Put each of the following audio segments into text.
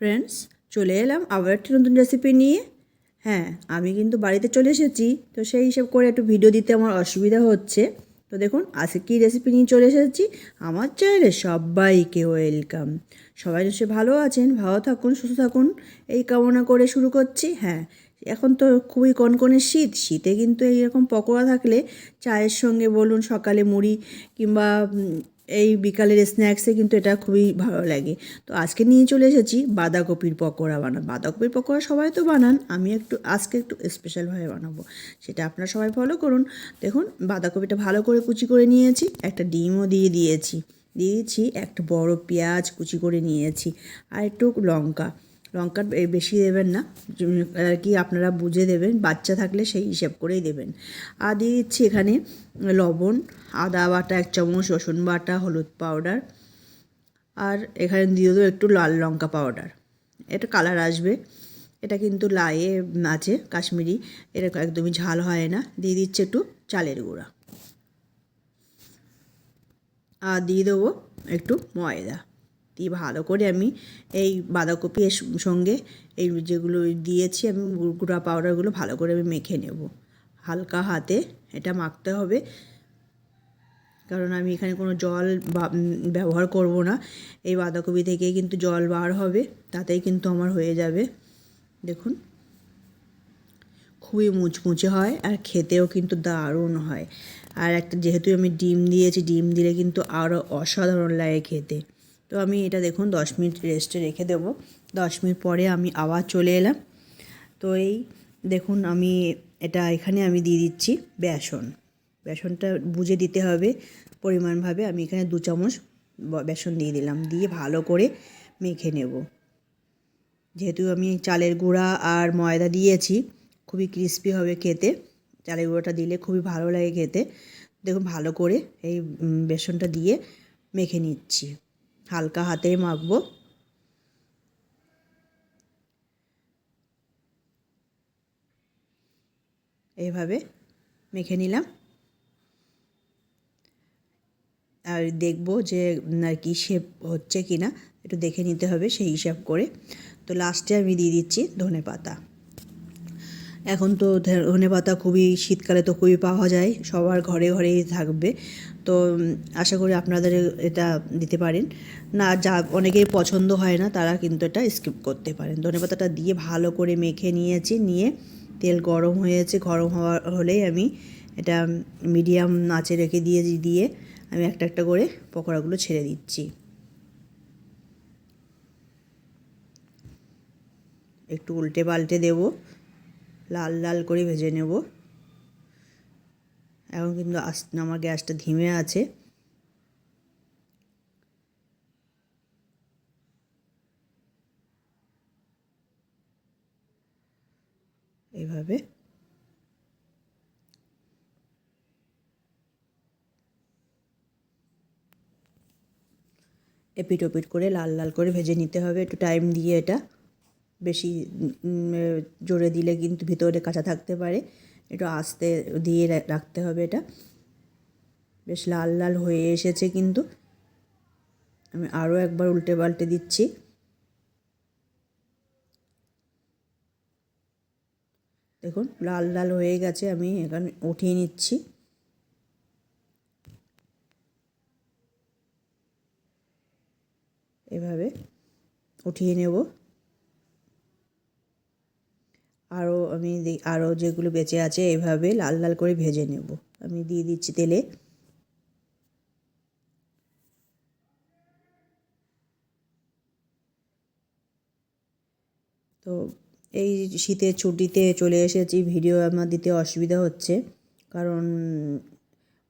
Friends চলে এলাম আবার একটি নতুন রেসিপি নিয়ে। হ্যাঁ আমি কিন্তু বাড়িতে চলে এসেছি, তো সেই হিসেব করে একটু ভিডিও দিতে আমার অসুবিধা হচ্ছে। তো দেখুন, আজকে কী রেসিপি নিয়ে চলে এসেছি? আমার চ্যানেলে সবাইকে ওয়েলকাম সবাই নিশ্চয়ই ভালো আছেন, ভালো থাকুন, সুস্থ থাকুন। এই কামনা করে শুরু করছি। হ্যাঁ এখন তো খুবই কনকনে শীত, শীতে কিন্তু এইরকম পকোড়া থাকলে চায়ের সঙ্গে বলুন সকালে মুড়ি কিংবা এই বিকালের স্ন্যাক্সে কিন্তু এটা খুবই ভালো লাগে। তো আজকে নিয়ে চলে এসেছি বাঁধাকপির পকোড়া বানান। বাঁধাকপির পকোড়া সবাই তো বানান, আমি একটু, আজকে একটু স্পেশালভাবে বানাবো। সেটা আপনারা সবাই ফলো করুন। দেখুন, বাঁধাকপিটা ভালো করে কুচি করে নিয়েছি, একটা ডিমও দিয়ে দিয়েছি। দিয়েছি একটা বড় পেঁয়াজ কুচি করে নিয়েছি, আর একটু লঙ্কা। লঙ্কা বেশি দেবেন না। আর কি আপনারা বুঝে দেবেন, বাচ্চা থাকলে সেই হিসেব করেই দেবেন। আর দিয়ে দিচ্ছি এখানে লবণ, আদা বাটা, এক চামচ, রসুন বাটা, হলুদ পাউডার আর এখানে দিয়ে দেবো একটু লাল লঙ্কা পাউডার এটা কালার আসবে। এটা কিন্তু লাইয়ে আছে, কাশ্মীরি। এটা একদমই ঝাল হয় না। দিয়ে দিচ্ছে একটু চালের গুঁড়া। আর দিয়ে দেবো একটু ময়দা। দিয়ে ভালো করে আমি এই বাঁধাকপি এর সঙ্গে এই যেগুলো দিয়েছি আমি গুঁড়া পাউডারগুলো ভালো করে আমি মেখে নেব। হালকা হাতে এটা মাখতে হবে। কারণ আমি এখানে কোনো জল ব্যবহার করব না। এই বাঁধাকপি থেকে কিন্তু জল বার হবে, তাতেই কিন্তু আমার হয়ে যাবে। দেখুন। খুবই মুচমুচে হয় আর খেতেও কিন্তু দারুণ হয়। আর একটা যেহেতু আমি ডিম দিয়েছি, ডিম দিলে কিন্তু আরও অসাধারণ লাগে খেতে। তো আমি এটা দেখুন দশ মিনিট রেস্টে রেখে দেবো। দশ মিনিট পরে আমি আবার চলে এলাম। তো এই দেখুন আমি এটা এখানে আমি দিয়ে দিচ্ছি বেসন। বেসনটা বুঝে দিতে হবে পরিমাণভাবে। আমি এখানে দু চামচ বেসন দিয়ে দিলাম। দিয়ে ভালো করে মেখে নেব। যেহেতু আমি চালের গুঁড়া আর ময়দা দিয়েছি, খুবই ক্রিস্পি হবে খেতে। চালের গুঁড়োটা দিলে খুবই ভালো লাগে খেতে। দেখুন ভালো করে এই বেসনটা দিয়ে মেখে নিচ্ছি। হালকা হাতেই মাখবো। এইভাবে মেখে নিলাম। আর দেখব যে আর কি শেপ হচ্ছে কি না একটু দেখে নিতে হবে সেই হিসাব করে। তো লাস্টে আমি দিয়ে দিচ্ছি ধনে পাতা এখন তো ধনে পাতা খুবই শীতকালে তো খুবই পাওয়া যায়, সবার ঘরে ঘরেই থাকবে। তো আশা করি আপনাদের এটা দিতে পারেন। না, যা অনেকেই পছন্দ হয় না, তারা কিন্তু এটা স্কিপ করতে পারেন। ধনে পাতাটা দিয়ে ভালো করে মেখে নিয়েছি, নিয়ে তেল গরম হয়েছে, গরম হওয়া হলেই আমি এটা মিডিয়াম নাচে রেখে দিয়ে দিয়ে আমি একটা একটা করে পকোড়াগুলো ছেড়ে দিচ্ছি। একটু উল্টে পাল্টে দেবো। লাল লাল করে ভেজে নেব। এখন কিন্তু আস, আমার গ্যাসটা ধিমে আছে। এইভাবে এপিট ওপিট করে লাল লাল করে ভেজে নিতে হবে। একটু টাইম দিয়ে এটা। বেশি জোরে দিলে কিন্তু ভিতরে কাঁচা থাকতে পারে। একটু আস্তে দিয়ে রাখতে হবে এটা। বেশ লাল লাল হয়ে এসেছে কিন্তু। আমি আরও একবার উল্টে পাল্টে দিচ্ছি। দেখুন, লাল লাল হয়ে গেছে, আমি এখানে উঠিয়ে নিচ্ছি। এভাবে উঠিয়ে নেব। আরও আমি আরও যেগুলো বেঁচে আছে এভাবে লাল লাল করে ভেজে নেব। আমি দিয়ে দিচ্ছি তেলে। তো এই শীতের ছুটিতে চলে এসেছি, ভিডিও আমার দিতে অসুবিধা হচ্ছে। কারণ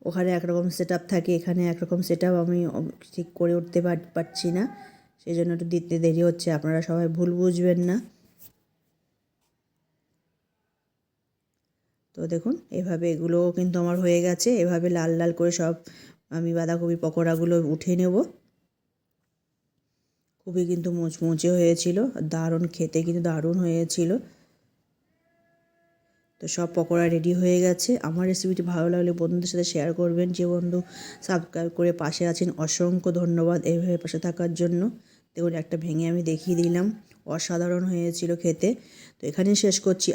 ওখানে একরকম সেট আপ থাকে, এখানে একরকম সেট আপ আমি ঠিক করে উঠতে পার- পারছি না। সেই জন্য একটু দিতে দেরি হচ্ছে, আপনারা সবাই ভুল বুঝবেন না। তো দেখুন, এভাবে এগুলোও কিন্তু আমার হয়ে গেছে। এভাবে লাল লাল করে সব আমি বাঁধাকপি পকোড়াগুলো উঠে নেব। খুবই কিন্তু মুচমুচে হয়েছিল, দারুণ খেতে কিন্তু দারুণ হয়েছিল। তো সব পকোড়া রেডি হয়ে গেছে। আমার রেসিপিটি ভালো লাগলে বন্ধুদের সাথে শেয়ার করবেন। যে বন্ধু সাবস্ক্রাইব করে পাশে আছেন, অসংখ্য ধন্যবাদ এইভাবে পাশে থাকার জন্য। দেখুন, একটা ভেঙে আমি দেখিয়ে দিলাম। অসাধারণ হয়েছিল খেতে। তো এখানেই শেষ করছি।